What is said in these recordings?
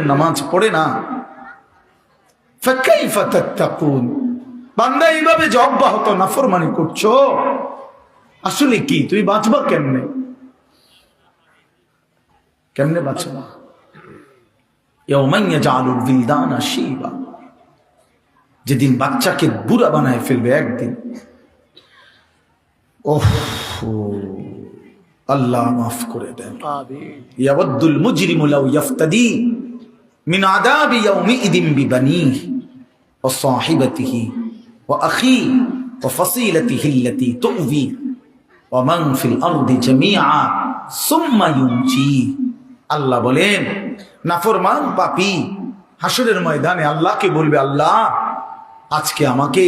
নামাজ পড়ে না। বান্দা এইভাবে যে অব্যাহত নাফরমানি করছ? আসলে কি? তুমি বাঁচবা কেমনে? কেমনে বাঁচবা? যেদিন বাচ্চাকে বুড়া বানায় ফেলবে একদিন। ওহ আল্লাহ মাফ করে দেন। ইয়াবদ্দুল ইয়াফতাদি। বিবানিহি ওয়া সাহিবাতিহি ওয়া আখি ওয়া ফাসিলাতিহি আল্লাতী তু'বি ওয়া মান ফিল আরদি জামিআ সুম্মা আল্লাহ বলেন, নাফরমান পাপী হাসরের ময়দানে আল্লাহকে বলবে, আল্লাহ, আজকে আমাকে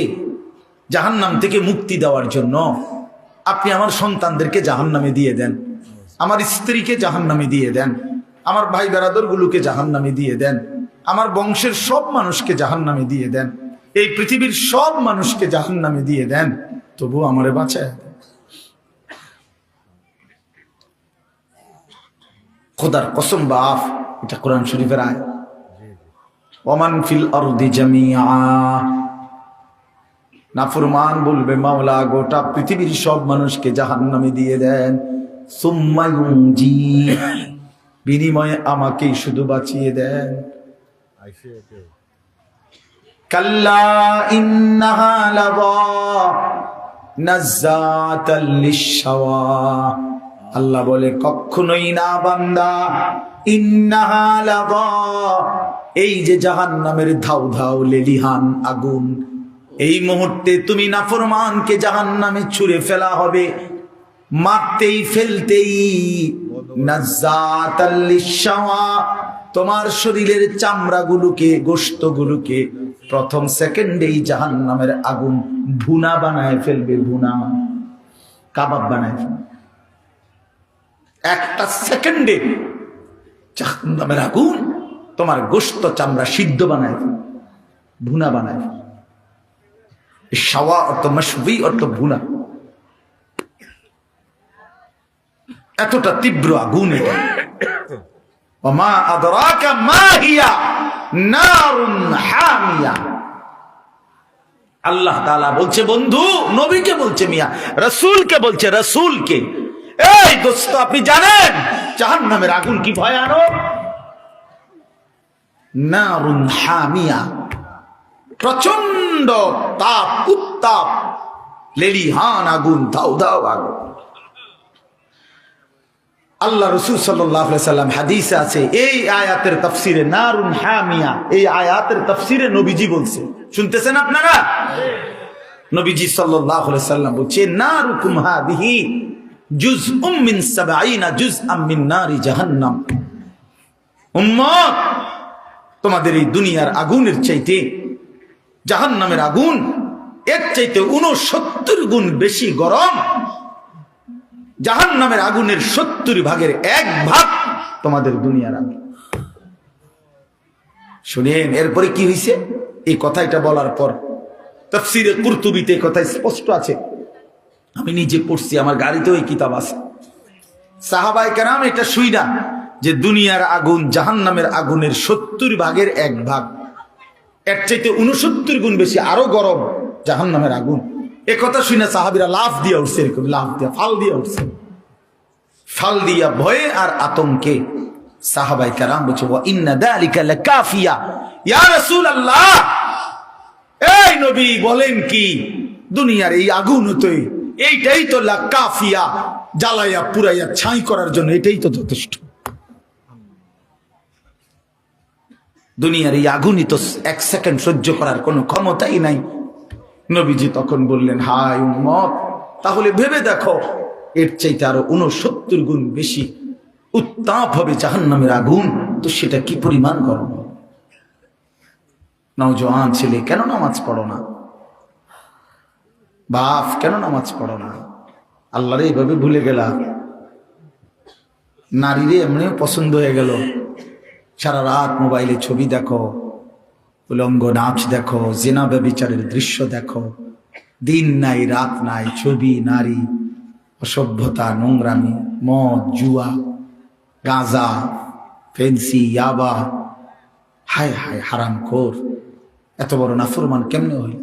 জাহান্নাম থেকে মুক্তি দেওয়ার জন্য আপনি আমার সন্তানদেরকে জাহান্নামে দিয়ে দেন। আমার স্ত্রীকে জাহান্নামে দিয়ে দেন। আমার ভাই বেরাদরগুলোকে জাহান্নামে দিয়ে দেন। আমার বংশের সব মানুষকে জাহান্নামে দিয়ে দেন। এই পৃথিবীর সব মানুষকে জাহান্নামে দিয়ে দেন। তবু আমারে বাঁচায় খোদার কসম বাফ এটা কোরআন শরীফের আয় ওমান ফিল নাফরমান বলবে, মাওলা, গোটা পৃথিবীর সব মানুষকে জাহান্নামে দিয়ে দেন। সুম্মা ইউনজি। বিনিময়ে আমাকেই শুধু বাঁচিয়ে দেন। কাল্লা ইন্নাহা লাযা নাজ্জাতাল লিশ-শাওয়া। আল্লাহ বলে কখনোই না বান্দা ইন্নাহা লাযা। এই যে জাহান্নামের ধাউ ধাউ লেলিহান আগুন এই মুহূর্তে তুমি নাফরমানকে জাহান্নামে ছুঁড়ে ফেলা হবে। মারতেই ফেলতেই তোমার শরীরের চামড়াগুলোকে, গোশতগুলোকে প্রথম সেকেন্ডেই জাহান নামের আগুন ভুনা বানায় ফেলবে, ভুনা, কাবাব বানায় ফেলবে। একটা সেকেন্ডে জাহান নামের আগুন তোমার গোস্ত চামড়া সিদ্ধ বানায় ফেলবে, ভুনা বানায় ফেলবে। সাওয়া অর্থ মশবি অর্থ ভুনা এতটা তীব্র আগুন এটা ও মা আদরাকা মা হিয়া নারুন হামিয়া আল্লাহ তাআলা বলছে বন্ধু নবীকে বলছে মিয়া রাসূলকে বলছে রাসূলকে এই দোস্ত আপনি জানেন জাহান্নামের আগুন কি ভয়ানক নারুন হামিয়া প্রচন্ড তাপ উত্তাপ লেলিহান আগুন দাও আগুন আল্লাহ রসুল সাল্লাম হাদিসে আছে, এই আয়াতের তফসিরে নারুন হামিয়া, এই আয়াতের তফসিরে নবীজি বলছে। শুনতেছেন আপনারা? নবীজি সাল্লাম বলছে, নারুকুম হাদিহি জুজ উম্মিন সাবাইনা জুজ আম্মিন নারি জাহান্নাম। উম্মত, তোমাদের এই দুনিয়ার আগুনের চাইতে, জাহান্নামের আগুন, এর চাইতে উনসত্তর গুণ বেশি গরম জাহান নামের আগুনের সত্তর ভাগের এক ভাগ তোমাদের দুনিয়ার আগুন। শুনেন, এরপরে কি হয়েছে এই কথাটা বলার পর তফসিরে কুর্তুবিতে কথা স্পষ্ট আছে। আমি নিজে পড়ছি, আমার গাড়িতেও এই কিতাব আছে। সাহাবাই কেরাম এটা শুই না যে দুনিয়ার আগুন জাহান নামের আগুনের সত্তর ভাগের এক ভাগ। এর চাইতে উনসত্তর গুণ বেশি, আরও গরম জাহান নামের আগুন। এ কথা শুনে সাহাবিরা লাফ দিয়ে উঠছে, এরকম লাফ দিয়া, ফাল দিয়ে উঠছে। ফাল দিয়া ভয়ে আর আতঙ্কে সাহাবাই কারাম বলছে লাকাফিয়া। ইয়া রাসূলুল্লাহ, এই নবী বলেন কি, দুনিয়ার এই আগুন হতই এইটাই তো লাকাফিয়া জ্বালাইয়া পুরাইয়া ছাই করার জন্য এটাই তো যথেষ্ট। দুনিয়ার এই আগুনই তো এক সেকেন্ড সহ্য করার কোনো ক্ষমতাই নাই। নবীজি তখন বললেন, হায় উম্মত, তাহলে ভেবে দেখো, এর চাইতে আরও উনসত্তর গুণ বেশি উত্তাপ হবে জাহান্নামের আগুন। তো সেটা কি পরিমাণ গরম? নওজোয়ান ছেলে, কেন নামাজ পড়ো না? বাপ, কেন নামাজ পড়ো না? আল্লাহরে এইভাবে ভুলে গেলা। নারীরে এমনিও পছন্দ হয়ে গেল। সারা রাত মোবাইলে ছবি দেখো। উলঙ্গ নাচ দেখো, জেনা ব্যবিচারের দৃশ্য দেখো। দিন নাই, রাত নাই, ছবি, নারী, অসভ্যতা, নোংরামি, মদ, জুয়া, গাঁজা, ফেন্সি, ইয়াবা, হায় হায়, হারাম খোর, এত বড় নাফরমান কেমনে হইল?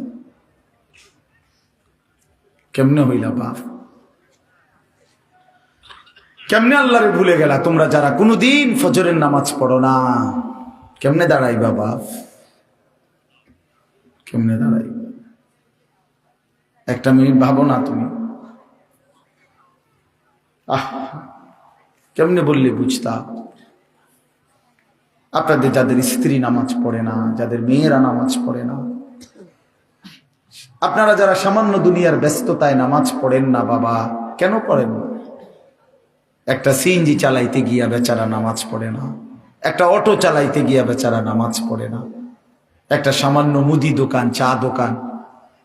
কেমনে হইলা বাপ? কেমনে আল্লাহরে ভুলে গেলা তোমরা যারা কোনোদিন ফজরের নামাজ পড়ো না? কেমনে দাঁড়াইবা বাপ? কেমনে দাঁড়াই একটা মিনিট ভাবো না তুমি। আহ, কেমনে বললে বুঝতা? আপনাদের যাদের স্ত্রী নামাজ পড়ে না, যাদের মেয়েরা নামাজ পড়ে না, আপনারা যারা সামান্য দুনিয়ার ব্যস্ততায় নামাজ পড়েন না বাবা, কেন পড়েন? একটা সিএনজি চালাইতে গিয়া বেচারা নামাজ পড়ে না, একটা অটো চালাইতে গিয়া বেচারা নামাজ পড়ে না। একটা সামান্য মুদি দোকান, চা দোকান।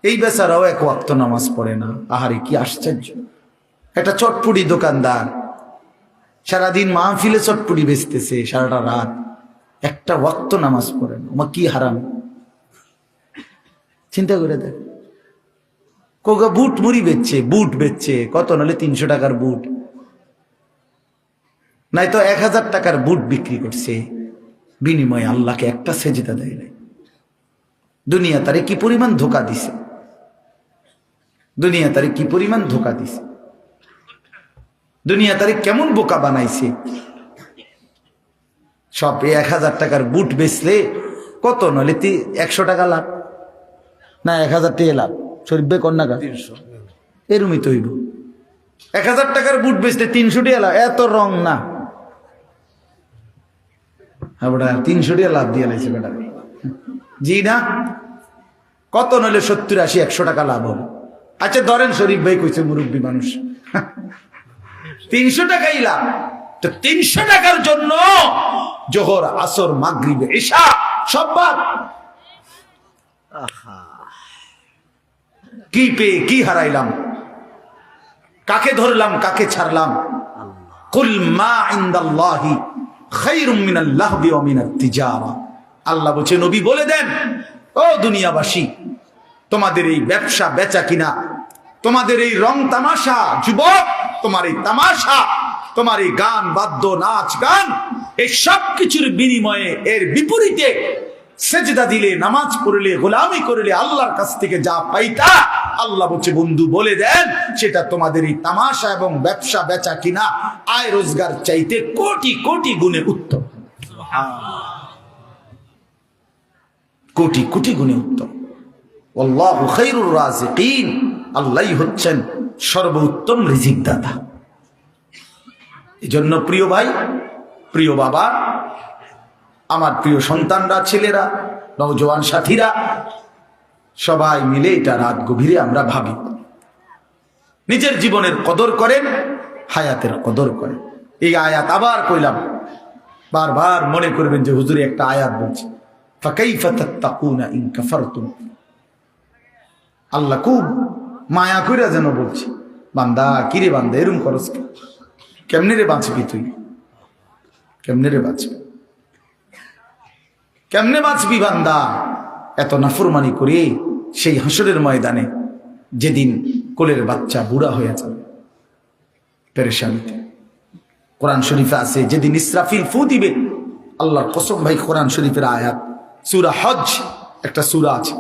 এই বেচারাও এক ওয়াক্ত নামাজ পড়ে না। আহারে, কি আশ্চর্য। একটা চটপুটি দোকানদার। সারাদিন মাহফিলে চটপুটি বেচতেছে, সারাটা রাত। একটা ওয়াক্ত নামাজ পড়ে না। ওমা, কি হারাম। চিন্তা করে দেখ। কোকা বুট মুড়ি বেচছে, বুট বেচছে। কত নাহলে তিনশো টাকার বুট। নাই তো এক হাজার টাকার বুট বিক্রি করছে। বিনিময়ে আল্লাহকে একটা সেজিদা দেয় নাই। দুনিয়া তারে কি পরিমাণ ধোকা দিছে? দুনিয়া তারে কি পরিমাণ ধোকা দিছে? দুনিয়া তারে কেমন বোকা বানাইছে? সব এক হাজার টাকার বুট বেচলে কত? নলে একশো টাকা লাভ। না এক হাজার টাকা লাভ। শরীফ কন্যা এরমই তো হইব। এক হাজার টাকার বুট বেচলে তিনশো টাকা লাভ। এত রং না। হ্যাঁ তিনশো টাকা লাভ দিয়ে লাইছে বেটা। জি না? কত নইলে সত্তর আশি একশো টাকা লাভ হবে? আচ্ছা ধরেন শরীফ ভাই কইছে মুরব্বী মানুষ। তিনশো টাকাই লাভ। তো তিনশো টাকার জন্য জোহর আসর মাগরিবে এসা সব বাদ। কি পেয়ে কি হারাইলাম? কাকে ধরলাম কাকে ছাড়লাম? কুল মা ইনদাল্লাহি খায়রুম মিনাল লাহবি ওয়া মিনাত তিজারা। আল্লাহ বলছে, নবী বলে দেন, ও দুনিয়াবাসী, তোমাদের এই ব্যবসা বেচা কিনা, তোমাদের এই রং তামাশা, যুবক, তোমার এই তামাশা, তোমার এই গান, বাদ্য, নাচ, গান, এই সব কিছুর বিনিময়ে এর বিপরীতে সেজদা দিলে, নামাজ পড়লে, গোলামি করলে, আল্লাহর কাছ থেকে যা পাইতা, আল্লাহ বলছে, বন্ধু, বলে দেন, সেটা তোমাদের এই তামাশা এবং ব্যবসা বেচা কিনা, আয় রোজগার চাইতে কোটি কোটি গুণে উত্তম। কোটি কোটি গুণে উত্তম। আল্লাহু হচ্ছেন সর্বোত্তম রিজিক দাতা এজন্য প্রিয় ভাই, প্রিয় বাবা, আমার প্রিয় সন্তানরা, ছেলেরা নৌজওয়ান সাথীরা, সবাই মিলে এটা রাত গভীরে আমরা ভাবি। নিজের জীবনের কদর করেন, হায়াতের কদর করেন। এই আয়াত আবার কইলাম। বারবার মনে করবেন যে হুজুরে একটা আয়াত বলছে। আল্লাহ খুব মায়া কইরা যেন বলছি, বান্দা কিরে বান্দা, এরম খরচ কেমনে রে বাঁচবি তুই? কেমনে রে বাঁচবি? কেমনে বাঁচবি বান্দা? এত নাফরমানি করে সেই হাসরের ময়দানে যেদিন কোলের বাচ্চা বুড়া হয়ে যাবে, পেরেশানিতে। কোরআন শরীফে আছে, যেদিন ইসরাফিল ফু দিবে, আল্লাহর কসম ভাই কোরআন শরীফের আয়াত। সুরা হজ একটা সুরা আছে,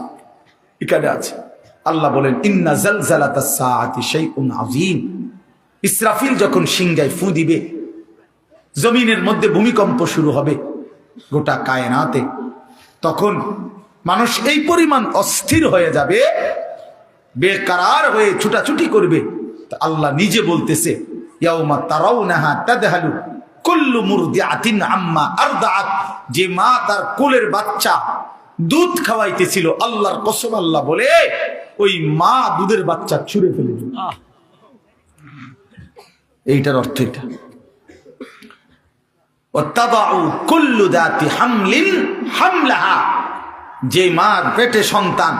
এখানে আছে। আল্লাহ বলেন, ইন্না ইসরাফিল যখন সিংগায় ফু দিবে, জমিনের মধ্যে ভূমিকম্প শুরু হবে গোটা কায়নাতে, তখন মানুষ এই পরিমাণ অস্থির হয়ে যাবে বেকারার হয়ে ছুটাছুটি করবে। আল্লাহ নিজে বলতেছে, ইয়াউমা তারাউনাহা তাদহালু কুল্লু মুরদিআতিন আম্মা আরদাআত। যে মা তার কোলের বাচ্চা দুধ খাওয়াইতেছিল আল্লাহর কসম আল্লাহ বলে ওই মা দুধের বাচ্চা ছুঁড়ে ফেলে দিল। এইটার অর্থ এটা। যে মার পেটে সন্তান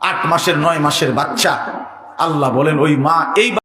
আট মাসের নয় মাসের বাচ্চা আল্লাহ বলেন ওই মা এই